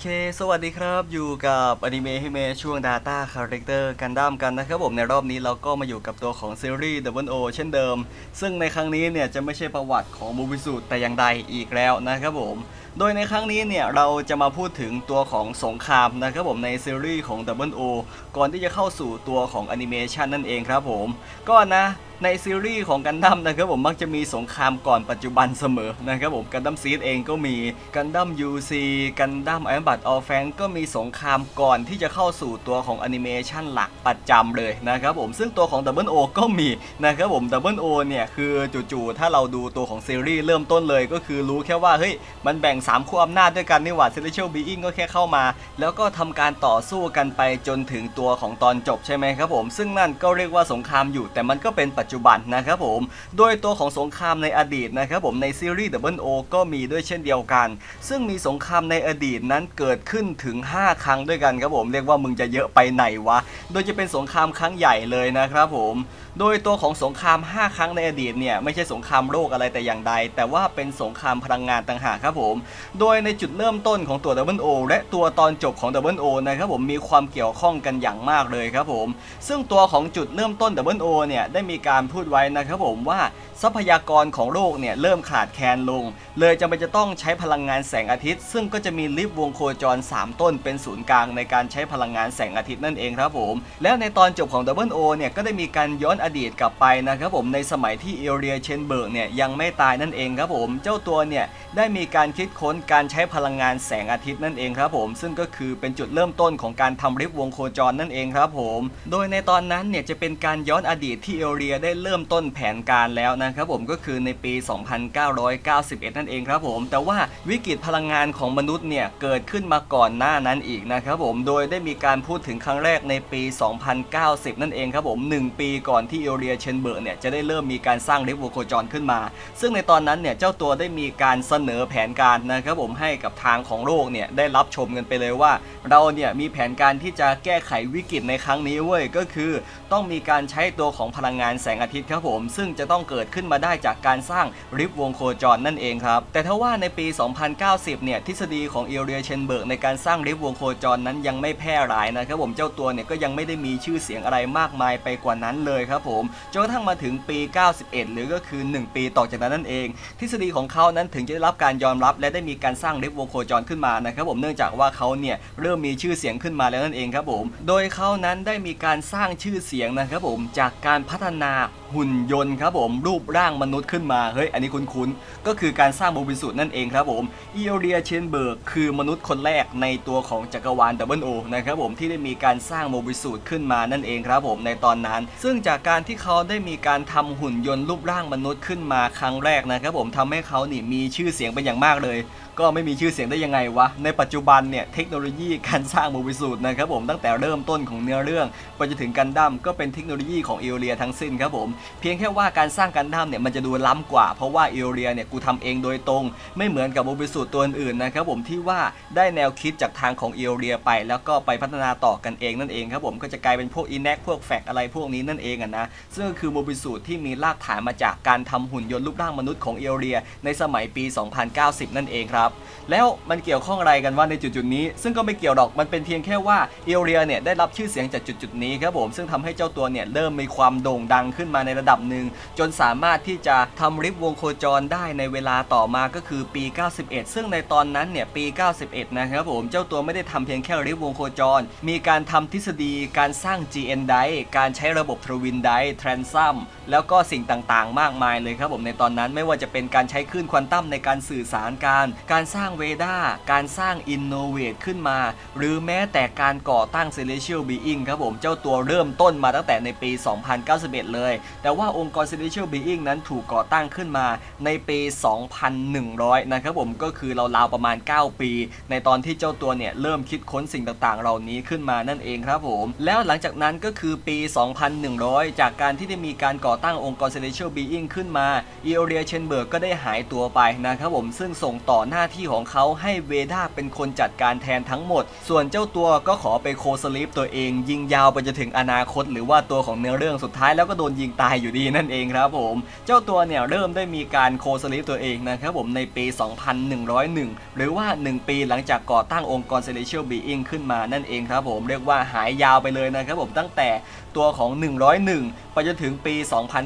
เค สวัสดีครับ อยู่กับอนิเมะฮิเมะช่วง Data Character กันด้ามกันนะครับผม ในรอบนี้เราก็มาอยู่กับตัวของซีรีส์ Double O เช่นเดิม ซึ่งในครั้งนี้เนี่ยจะไม่ใช่ประวัติของมูบิสุแต่อย่างใดอีกแล้วนะครับผม โดยในครั้งนี้เนี่ยเราจะมาพูดถึงตัวของสงครามนะครับผมในซีรีส์ของ Double O ก่อนที่จะเข้าสู่ตัวของแอนิเมชันนั่นเองครับผมก็นะในซีรีส์ของกันดั้มนะครับผมมักจะมีสงครามก่อนปัจจุบันเสมอนะครับผมกันดั้มซีดเองก็มีกันดั้มยูซีกันดั้มไอบัตออฟแฟงก็มีสงครามก่อนที่จะเข้าสู่ตัวของแอนิเมชันหลักประจำเลยนะครับผมซึ่งตัวของ Double O ก็มีนะครับผม Double O เนี่ยคือจู่ๆถ้าเราดูตัวของซีรีส์เริ่มต้นเลยก็คือรู้แค่ว่าเฮ้ยมันแบ่ง3ขั้วอำนาจด้วยกันนี่หว่า Celestial Being ก็แค่เข้ามา แล้วก็ทำการต่อสู้กันไปจนถึงตัวของตอนจบใช่ไหมครับผม ซึ่งนั่นก็เรียกว่าสงครามอยู่ แต่มันก็เป็นปัจจุบันนะครับผม โดยตัวของสงครามในอดีตนะครับผมในซีรีส์ Double O ก็มีด้วยเช่นเดียวกัน ซึ่งมีสงครามในอดีตนั้นเกิดขึ้นถึง 5 ครั้งด้วยกันครับผมเรียกว่ามึงจะเยอะไปไหนวะ โดยจะเป็นสงครามครั้งใหญ่เลยนะครับผมโดยตัวของสงคราม 5 ครั้งในอดีตเนี่ยไม่ใช่สงครามโลกอะไรแต่อย่างใด แต่ว่าเป็นสงครามพลังงานต่างหากครับผมโดยในจุดเริ่มต้นของตัว Double O และตัวตอนจบของ Double O นะครับผมมีความเกี่ยวข้องกันอย่างมากเลยครับผม ซึ่งตัวของจุดเริ่มต้น Double O เนี่ยได้มีการพูดไว้นะครับผมว่าทรัพยากรของโลกเนี่ยเริ่มขาดแคลนลง เลยจำเป็นจะต้องใช้พลังงานแสงอาทิตย์ ซึ่งก็จะมีลิฟวงโคจร 3 ต้นเป็นศูนย์กลางในการใช้พลังงานแสงอาทิตย์นั่นเองครับผม แล้วในตอนจบของ Double O เนี่ยก็ได้มีการย้อนอดีตกลับไปนะครับผมในสมัยที่เอเรียเชนเบิร์กเนี่ยยังไม่ตายนั่นเองครับผม เจ้าตัวเนี่ยได้มีการคิดค้นการใช้พลังงานแสงอาทิตย์นั่นเองครับผม ซึ่งก็คือเป็นจุดเริ่มต้นของการทำลิฟต์วงโคจรนั่นเองครับผม โดยในตอนนั้นเนี่ยจะเป็นการย้อนอดีตที่เอเรียได้เริ่มต้นแผนการแล้วนะครับผมก็คือในปี 2991 นั่นเองครับผม แต่ว่าวิกฤตพลังงานของมนุษย์เนี่ยเกิดขึ้นมาก่อนหน้านั้นอีกนะครับผม โดยได้มีการพูดถึงครั้งแรกในปี 2090 นั่นเองครับผม 1 ปีก่อนที่เอเรียเชนเบิร์กเนี่ยจะได้เริ่มมีการสร้างลิฟต์วงโคจรขึ้นมา ซึ่งในตอนนั้นเนี่ยเจ้าตัวได้มีการเสนอแผนการนะครับผมให้กับทางของโลกเนี่ยได้รับชมกันไปเลยว่า เราเนี่ยมีแผนการที่จะแก้ไขวิกฤตในครั้งนี้เว้ยก็คือ ต้องมีการใช้ตัวของพลังงานแสงอาทิตย์ครับผม ซึ่งจะต้องเกิดขึ้นมาได้จากการสร้างริบวงโคจรนั่นเองครับ แต่ถ้าว่าในปี 2090 เนี่ยทฤษฎีของเอเรียเชนเบิร์กในการสร้างริบวงโคจรนั้นยังไม่แพร่หลายนะครับผมเจ้าตัวเนี่ยก็ยังไม่ได้มีชื่อเสียงอะไรมากมายไปกว่านั้นเลยครับผมจนกระทั่งมาถึงปี 91 หรือก็คือ 1 ปีต่อจากนั้นนั่นเอง ทฤษฎีของเขานั้นถึงจะได้รับการยอมรับ และได้มีการสร้างริบวงโคจรขึ้นมานะครับผมเนื่องจากว่าเขาเนี่ยเริ่มมีชื่อเสียงขึ้นมาแล้วนั่นเองครับผมโดยเขานั้นได้มีการสร้างชื่อเสียงนะครับผมจากการพัฒนา หุ่นยนต์ครับผมรูปร่างมนุษย์ขึ้นมาเฮ้ยอันนี้คุ้นๆก็คือการสร้างโมบิสุนั่นเองครับผมอีโอเรียเชนเบิร์กคือมนุษย์คนแรกในตัวของจักรวาลดับเบิลโอนะครับผมที่ได้มีการสร้างโมบิสุขึ้นมานั่นเองครับผมในตอนนั้น ซึ่งจากการที่เขาได้มีการทำหุ่นยนต์รูปร่างมนุษย์ขึ้นมาครั้งแรกนะครับผมทำให้เขานี่มีชื่อเสียงเป็นอย่างมากเลย ก็ไม่มีชื่อเสียงได้ยังไงวะในปัจจุบันเนี่ยเทคโนโลยีการสร้างโมบิสูตรนะครับผมตั้งแต่เริ่มต้นของเนื้อเรื่องไปจนถึงกันดั้มก็เป็นเทคโนโลยีของเอเรียทั้งสิ้นครับผมเพียงแค่ว่าการสร้างกันดั้มเนี่ยมันจะดูล้ำกว่า เพราะว่าเอเรียเนี่ยกูทำเองโดยตรง ไม่เหมือนกับโมบิสูตัวอื่นนะครับผมที่ว่าได้แนวคิดจากทางของเอเรียไป แล้วก็ไปพัฒนาต่อกันเองนั่นเองครับผมก็จะกลายเป็นพวกอินแนกพวกแฟกอะไรพวกนี้นั่นเองอะนะซึ่งก็คือโมบิสูตที่มีรากฐานมาจากการทำหุ่นยนต์รูปร่างมนุษย์ของเอเรีย ในสมัยปี 2090 นั่นเองครับแล้วมันเกี่ยวข้องอะไรกันว่าในจุดๆนี้ ซึ่งก็ไม่เกี่ยวหรอกมันเป็นเพียงแค่ว่าเอเรียเนี่ยได้รับชื่อเสียงจากจุดๆนี้ครับผมซึ่งทำให้เจ้าตัวเนี่ยเริ่มมีความโด่งดังขึ้นมาในระดับหนึ่ง จนสามารถที่จะทำริบวงโคจรได้ในเวลาต่อมาก็คือปี 91 ซึ่งในตอนนั้นเนี่ยปี 91 นะครับผมเจ้าตัวไม่ได้ทำเพียงแค่ริบวงโคจร มีการทำทฤษฎีการสร้าง GN ไดการใช้ระบบทรวินไดทรานซัมแล้วก็สิ่งต่างๆ มากมายเลยครับผมในตอนนั้นไม่ว่าจะเป็นการใช้คลื่นควอนตัมในการสื่อสารการ การสร้างเวดาการสร้างอินโนเวทขึ้นมา หรือแม้แต่การก่อตั้ง Celestial Being ครับผมเจ้าตัวเริ่มต้นมาตั้งแต่ในปี 2091 เลยแต่ว่าองค์กร Celestial Being นั้นถูกก่อตั้งขึ้นมาในปี 2100 นะครับผมก็คือเราวประมาณ 9 ปี ในตอนที่เจ้าตัวเนี่ยเริ่มคิดค้นสิ่งต่างๆ เหล่านี้ขึ้นมานั่นเองครับผม แล้วหลังจากนั้นก็คือปี 2100 จากการที่ได้มีการก่อตั้งองค์กร Celestial Being ขึ้นมา e o r i a Chenberg ก็ได้หายตัวไปนะครับผมซึ่งส่งต่อหน้าที่ของเขาให้เวดาเป็นคนจัดการแทนทั้งหมด ส่วนเจ้าตัวก็ขอไปโคสลิปตัวเอง ยิงยาวไปจนถึงอนาคต หรือว่าตัวของเนื้อเรื่องสุดท้ายแล้วก็โดนยิงตายอยู่ดีนั่นเองครับผม เจ้าตัวเนี่ยเริ่มได้มีการโคสลิปตัวเองนะครับผมในปี 2101 หรือว่า 1 ปีหลังจากก่อตั้งองค์กร Celestial Being ขึ้นมานั่นเองครับผมเรียกว่าหายยาวไปเลยนะครับผมตั้งแต่ตัวของ 101 ไปจนถึงปี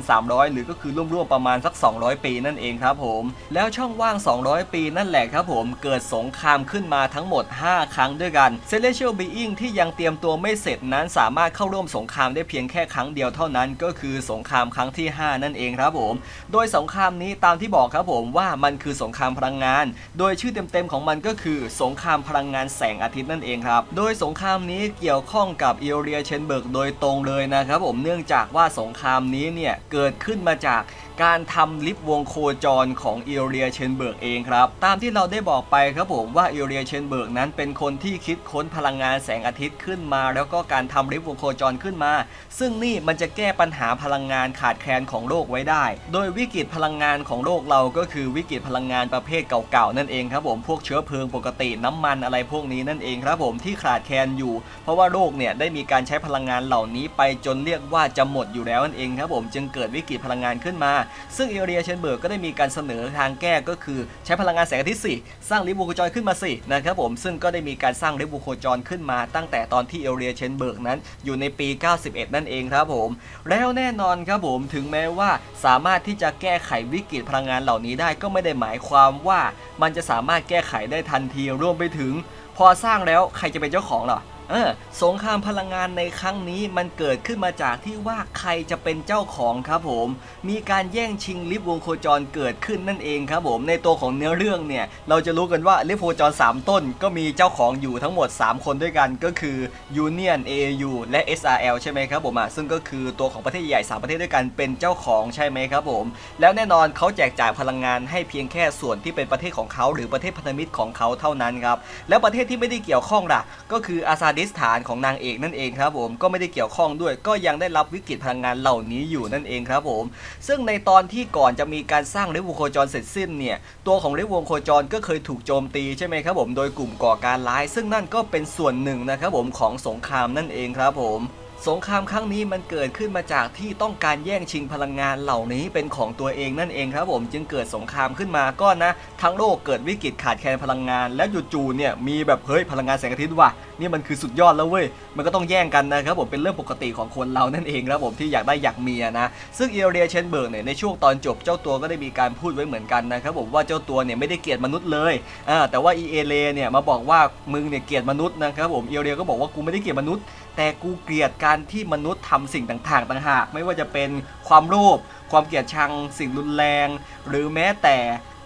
2,300 หรือก็คือร่วมๆประมาณสัก 200 ปีนั่นเองครับผม แล้วช่องว่าง 200 ปีนั่นแหละครับผมเกิดสงครามขึ้นมาทั้งหมด 5 ครั้งด้วยกัน Celestial Being ที่ยังเตรียมตัวไม่เสร็จนั้นสามารถเข้าร่วมสงครามได้เพียงแค่ครั้งเดียวเท่านั้นก็คือสงครามามครั้งที่ 5 นั่นเองครับผม โดยสงครามนี้ตามที่บอกครับผมว่ามันคือสงครามพลังงาน โดยชื่อเต็มๆของมันก็คือสงครามพลังงานแสงอาทิตย์นั่นเองครับ โดยสงครามนี้เกี่ยวข้องกับอิเรียเชนเบิร์กโดยตรงเลยนะครับผมเนื่องจากว่าสงครามนี้เนี่ยเกิดขึ้นมาจาก การทำลิฟต์วงโคจรของเอเรียเชนเบิร์กเองครับ ตามที่เราได้บอกไปครับผมว่าเอเรียเชนเบิร์กนั้นเป็นคนที่คิดค้นพลังงานแสงอาทิตย์ขึ้นมา แล้วก็การทำลิฟต์วงโคจรขึ้นมา ซึ่งนี่มันจะแก้ปัญหาพลังงานขาดแคลนของโลกไว้ได้ โดยวิกฤตพลังงานของโลกเราก็คือวิกฤตพลังงานประเภทเก่าๆนั่นเองครับผมพวกเชื้อเพลิงปกติน้ำมันอะไรพวกนี้นั่นเองครับผมที่ขาดแคลนอยู่ เพราะว่าโลกเนี่ยได้มีการใช้พลังงานเหล่านี้ไปจนเรียกว่าจะหมดอยู่แล้วนั่นเองครับผมจึงเกิดวิกฤตพลังงานขึ้นมาซึ่งเอเรียเชนเบิร์กก็ได้มีการเสนอทางแก้ก็คือใช้พลังงานแสงอาทิตย์สิสร้างลิฟต์วงโคจรขึ้นมาสินะครับผมซึ่งก็ได้มีการสร้างลิฟต์วงโคจรขึ้นมาตั้งแต่ตอนที่เอเรียเชนเบิร์กนั้นอยู่ในปี 91 นั่นเองครับผมแล้วแน่นอนครับผมถึงแม้ว่าสามารถที่จะแก้ไขวิกฤตพลังงานเหล่านี้ได้ก็ไม่ได้หมายความว่ามันจะสามารถแก้ไขได้ทันทีรวมไปถึง พอสร้างแล้วใครจะเป็นเจ้าของล่ะ เออสงครามพลังงานในครั้งนี้มันเกิดขึ้นมาจากที่ว่าใครจะเป็นเจ้าของครับผม มีการแย่งชิงลิฟต์วงโคจรเกิดขึ้นนั่นเองครับผม ในตัวของเนื้อเรื่องเนี่ย เราจะรู้กันว่าลิฟต์วงโคจร 3 ต้น ก็มีเจ้าของอยู่ทั้งหมด 3 คนด้วยกันก็คือ Union AU และ SRL ใช่ไหมครับผมอะซึ่งก็คือตัวของประเทศใหญ่ 3 ประเทศด้วยกันเป็นเจ้าของใช่ไหมครับผม แล้วแน่นอนเขาแจกจ่ายพลังงานให้เพียงแค่ส่วนที่เป็นประเทศของเขาหรือประเทศพันธมิตรของเขาเท่านั้นครับแล้วประเทศที่ไม่ได้เกี่ยวข้องล่ะก็คืออาซาดสถานของนางเอกนั่นเองครับผมก็ไม่ได้เกี่ยวข้องด้วย ก็ยังได้รับวิกฤตพลังงานเหล่านี้อยู่นั่นเองครับผม ซึ่งในตอนที่ก่อนจะมีการสร้างเรวงโคจรเสร็จสิ้นเนี่ยตัวของเรวงโคจรก็เคยถูกโจมตีใช่ไหมครับผมโดยกลุ่มก่อการร้าย ซึ่งนั่นก็เป็นส่วนหนึ่งนะครับผมของสงครามนั่นเองครับผม สงครามครั้งนี้มันเกิดขึ้นมาจากที่ต้องการแย่งชิงพลังงานเหล่านี้เป็นของตัวเองนั่นเองครับผมจึงเกิดสงครามขึ้นมาก็นะ ทั้งโลกเกิดวิกฤตขาดแคลนพลังงาน แล้วจู่ๆเนี่ยมีแบบเฮ้ยพลังงานแสงอาทิตย์ว่ะนี่มันคือสุดยอดแล้วเว้ยมันก็ต้องแย่งกันนะครับผมเป็นเรื่องปกติของคนเรานั่นเองครับผมที่อยากได้อยากมีนะซึ่งเอเรียเชนเบิร์กเนี่ยในช่วงตอนจบเจ้าตัวก็ได้มีการพูดไว้เหมือนกันนะครับผมว่าเจ้าตัวเนี่ยไม่ได้เกลียดมนุษย์เลยอ่าแต่ว่าอีเอเลเนี่ยมาบอกว่ามึงเนี่ยเกลียดมนุษย์นะครับผมเอเรียก็บอกว่ากูไม่ได้เกลียดมนุษย์ แต่กูเกลียดการที่มนุษย์ทำสิ่งต่างๆ ต่างหาก ไม่ว่าจะเป็นความโลภความเกลียดชัง สิ่งรุนแรง หรือแม้แต่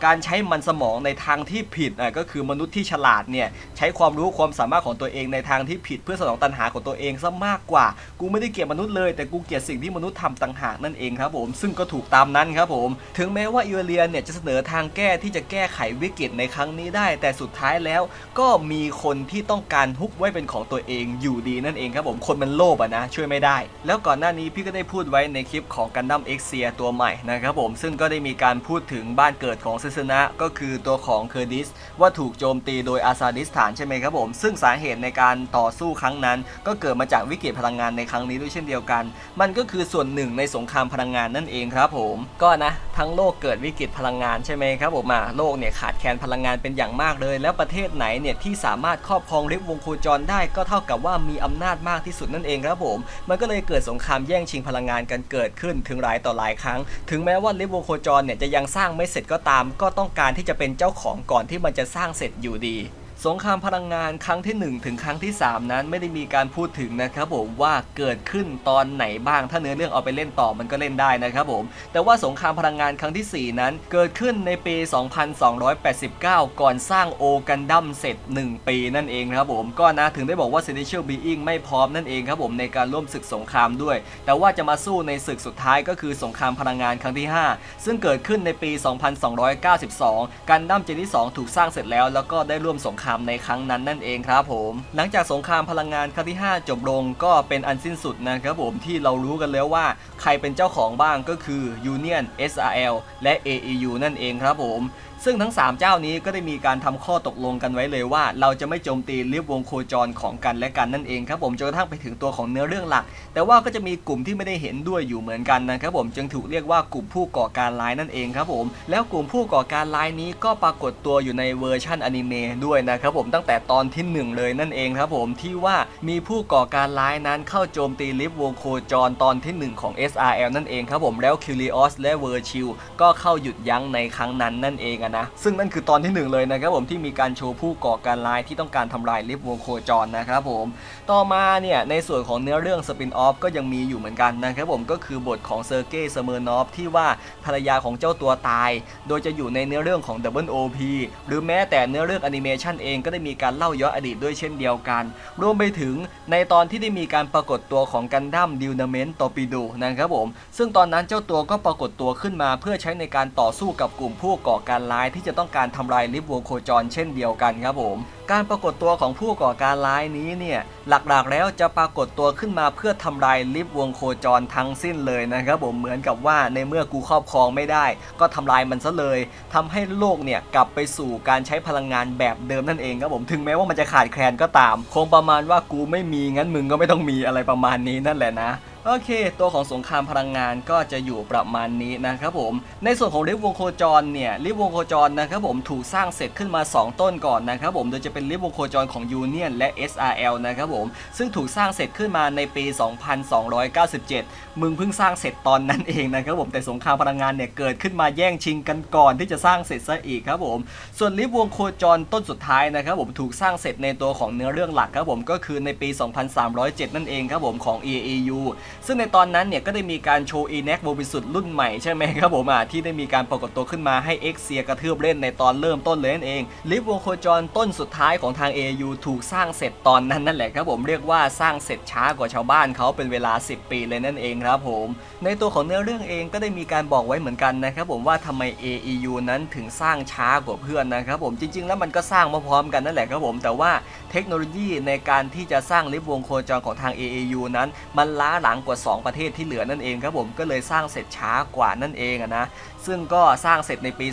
การใช้มันสมองในทางที่ผิดอะก็คือมนุษย์ที่ฉลาดเนี่ยใช้ความรู้ความสามารถของตัวเองในทางที่ผิดเพื่อสนองตัณหาของตัวเองซะมากกว่า กูไม่ได้เกลียดมนุษย์เลยแต่กูเกลียดสิ่งที่มนุษย์ทำต่างหากนั่นเองครับผม ซึ่งก็ถูกตามนั้นครับผม ถึงแม้ว่าอิเวเลียนเนี่ยจะเสนอทางแก้ที่จะแก้ไขวิกฤตในครั้งนี้ได้ แต่สุดท้ายแล้วก็มีคนที่ต้องการฮุบไว้เป็นของตัวเองอยู่ดีนั่นเองครับผมคนมันโลภอะนะช่วยไม่ได้ แล้วก่อนหน้านี้พี่ก็ได้พูดไว้ในคลิปของกันดั้มเอ็กเซียตัวใหม่นะครับผมซึ่งก็ได้มีการพูดถึงบ้านเกิดของเซซนะก็คือตัวของเคอร์ดิสว่าถูกโจมตีโดยอาซาดิสฐานใช่ไหมครับผม ซึ่งสาเหตุในการต่อสู้ครั้งนั้น ก็เกิดมาจากวิกฤตพลังงานในครั้งนี้ด้วยเช่นเดียวกัน มันก็คือส่วนหนึ่งในสงครามพลังงานนั่นเองครับผม ก็นะทั้งโลกเกิดวิกฤตพลังงานใช่ไหมครับผมอะโลกเนี่ยขาดแคลนพลังงานเป็นอย่างมากเลย แล้วประเทศไหนเนี่ยที่สามารถครอบครองริบวงโคจรได้ก็เท่ากับว่ามีอำนาจมากที่สุดนั่นเองครับผม มันก็เลยเกิดสงครามแย่งชิงพลังงานกันเกิดขึ้นถึงหลายต่อหลายครั้ง ถึงแม้ว่าริบวงโคจรเนี่ยจะยังสร้างไม่เสร็จก็ตามก็ต้องการที่จะเป็นเจ้าของก่อนที่มันจะสร้างเสร็จอยู่ดี สงครามพลังงานครั้งที่ 1 ถึงครั้งที่ 3 นั้นไม่ได้มีการพูดถึงนะครับผมว่าเกิดขึ้นตอนไหนบ้างถ้าเนื้อเรื่องเอาไปเล่นต่อมันก็เล่นได้นะครับผมแต่ว่าสงครามพลังงานครั้งที่ 4 นั้นเกิดขึ้นในปี 2289 ก่อนสร้างโอกันดั้มเสร็จ 1 ปีนั่นเองครับผมก็นะถึงได้บอกว่า Celestial Being ไม่พร้อมนั่นเองครับผมในการร่วมศึกสงครามด้วย แต่ว่าจะมาสู้ในศึกสุดท้ายก็คือสงครามพลังงานครั้งที่ 5 ซึ่งเกิดขึ้นในปี 2292 กันดั้มเจนที่ 2 ถูกสร้างเสร็จแล้ว แล้วก็ได้ร่วมสงครามรรมในครั้งนั้นนั่นเองครับผม หลังจากสงครามพลังงานครั้งที่ 5 จบลงก็เป็นอันสิ้นสุดนะครับผมที่เรารู้กันแล้วว่าใครเป็นเจ้าของบ้างก็คือ Union SRL และ AEU นั่นเองครับผม ซึ่งทั้ง 3 เจ้านี้ก็ได้มีการทำข้อตกลงกันไว้เลยว่า เราจะไม่โจมตีลิฟต์วงโคจรของกันและกันนั่นเองครับผมจนกระทั่งไปถึงตัวของเนื้อเรื่องหลัก แต่ว่าก็จะมีกลุ่มที่ไม่ได้เห็นด้วยอยู่เหมือนกันนะครับผมจึงถูกเรียกว่ากลุ่มผู้ก่อการร้ายนั่นเองครับผม แล้วกลุ่มผู้ก่อการร้ายนี้ก็ปรากฏตัวอยู่ในเวอร์ชันอนิเมะด้วยนะครับครับผมตั้งแต่ตอนที่หนึ่งเลยนั่นเองครับผมที่ว่ามีผู้ก่อการร้ายนั้นเข้าโจมตีลิฟต์วงโคจรตอนที่หนึ่งของ SRL นั่นเองครับผมแล้วคิวริออสและเวอร์ชิลก็เข้าหยุดยั้งในครั้งนั้นนั่นเองนะซึ่งนั่นคือตอนที่หนึ่งเลยนะครับผมที่มีการโชว์ผู้ก่อการร้ายที่ต้องการทำลายลิฟต์วงโคจรนะครับผมต่อมาเนี่ยในส่วนของเนื้อเรื่องสปินออฟก็ยังมีอยู่เหมือนกันนะครับผมก็คือบทของเซอร์เกย์เซเมอร์นอฟที่ว่าภรรยาของเจ้าตัวตาย โดยจะอยู่ในเนื้อเรื่องของ Double OP หรือแม้แต่เนื้อเรื่องแอนิเมชันเองก็ได้มีการเล่าย้อนอดีตด้วยเช่นเดียวกัน รวมไปถึงในตอนที่ได้มีการปรากฏตัวของกันดั้มดิวนาเมนต์ตอปิโดนะครับผม ซึ่งตอนนั้นเจ้าตัวก็ปรากฏตัวขึ้นมา เพื่อใช้ในการต่อสู้กับกลุ่มผู้ก่อการร้ายที่จะต้องการทำลายลิฟว์วงโคจรเช่นเดียวกันครับผมการปรากฏตัวของผู้ก่อการร้ายนี้เนี่ยหลักๆแล้วจะปรากฏตัวขึ้นมาเพื่อทำลายลิฟต์วงโคจรทั้งสิ้นเลยนะครับผมเหมือนกับว่าในเมื่อกูครอบครองไม่ได้ ก็ทำลายมันซะเลยทำให้โลกเนี่ยกลับไปสู่การใช้พลังงานแบบเดิมนั่นเองครับผมถึงแม้ว่ามันจะขาดแคลนก็ตาม คงประมาณว่ากูไม่มีงั้นมึงก็ไม่ต้องมีอะไรประมาณนี้นั่นแหละนะ โอเค ตัวของสงครามพลังงานก็จะอยู่ประมาณนี้นะครับผม ในส่วนของลิฟวงโคจรเนี่ยลิฟวงโคจรนะครับผมถูกสร้างเสร็จขึ้นมา 2 ต้นก่อนนะครับผมโดยจะเป็นลิฟวงโคจรของ Union และ SRL นะครับผมซึ่งถูกสร้างเสร็จขึ้นมาในปี 2297 มึงเพิ่งสร้างเสร็จตอนนั้นเองนะครับผมแต่สงครามพลังงานเนี่ยเกิดขึ้นมาแย่งชิงกันก่อนที่จะสร้างเสร็จซะอีกครับผมส่วนลิฟวงโคจรต้นสุดท้ายนะครับผมถูกสร้างเสร็จในตัวของเนื้อเรื่องหลักครับผมก็คือในปี 2307 นั่นเองครับผมของ EAU ซึ่งในตอนนั้นเนี่ยก็ได้มีการโชว์ e n a c โมบิสุดรุ่นใหม่ใช่ไหมครับผมอะที่ได้มีการปรากฏตัวขึ้นมาให้ X เซียกระทืบเล่นในตอนเริ่มต้นเลยนั่นเอง ลิฟวงโคจรต้นสุดท้ายของทาง AU ถูกสร้างเสร็จตอนนั้นนั่นแหละครับผมเรียกว่าสร้างเสร็จช้ากว่าชาวบ้านเขาเป็นเวลา 10 ปีเลยนั่นเองครับผม ในตัวของเนื้อเรื่องเองก็ได้มีการบอกไว้เหมือนกันนะครับผมว่าทำไม AEU นั้นถึงสร้างช้ากว่าเพื่อนนะครับผมจริง ๆ แล้วมันก็สร้างมาพร้อมกันนั่นแหละครับผมแต่ว่าเทคโนโลยีในการที่จะสร้างลิฟวงโคจรของทาง AAU นั้น มันล้าหลังกว่า 2 ประเทศที่เหลือนั่นเองครับผมก็เลยสร้างเสร็จช้ากว่านั่นเองนะซึ่งก็สร้างเสร็จในปี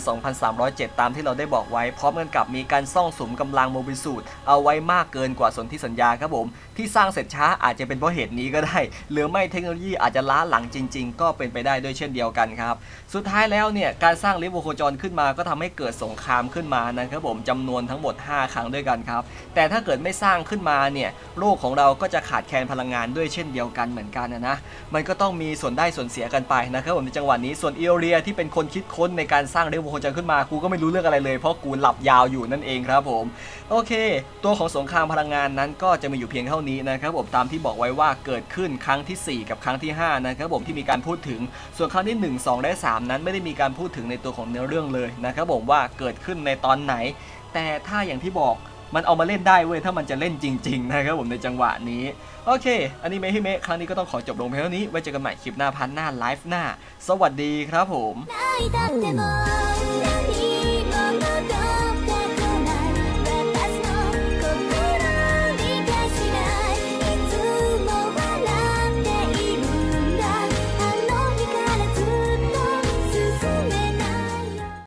2307 ตามที่เราได้บอกไว้ พร้อมกันกับมีการซ่องสุมกำลังโมบิสูตเอาไว้มากเกินกว่าสนธิสัญญาครับผมที่สร้างเสร็จช้าอาจจะเป็นเพราะเหตุนี้ก็ได้ หรือไม่เทคโนโลยีอาจจะล้าหลังจริง ๆ ก็เป็นไปได้ด้วยเช่นเดียวกันครับสุดท้ายแล้วเนี่ยการสร้างลิฟต์โคจรขึ้นมาก็ทำให้เกิดสงครามขึ้นมานะครับผมจำนวนทั้งหมด 5 ครั้งด้วยกันครับแต่ถ้าเกิดไม่สร้างขึ้นมาเนี่ยโลกของเราก็จะขาดแคลนพลังงานด้วยเช่นเดียวกันเหมือนกันนะนะมันก็ต้องมีส่วนได้ส่วนเสียกันไปนะครับผมในจังหวะนี้ส่วนเอเรียที่เป็นคนคิดค้นในการสร้างลิฟต์วงโคจรขึ้นมากูก็ไม่รู้เรื่องอะไรเลย เพราะกูหลับยาวอยู่นั่นเองครับผมโอเค ตัวของสงครามพลังงานนั้นก็จะมีอยู่เพียงเท่านี้นะครับผมตามที่บอกไว้ว่าเกิดขึ้นครั้งทีสี่4 กับครั้งที่ 5 นะครับผมที่มีการพูดถึงส่วนครั้งที่ 1 2 และ 3 นั้นไม่ได้มีการพูดถึงในตัวของเนื้อเรื่องเลยนะครับผมว่าเกิดขึ้นในตอนไหน แต่ถ้าอย่างที่บอก มันเอามาเล่นได้เว้ยถ้ามันจะเล่นจริง ๆ นะครับผมในจังหวะนี้ โอเคอันนี้เมฮิเมะครั้งนี้ก็ต้องขอจบลงเพียงเท่านี้ไว้เจอกันใหม่คลิปหน้าพันหน้าไลฟ์หน้า สวัสดีครับผม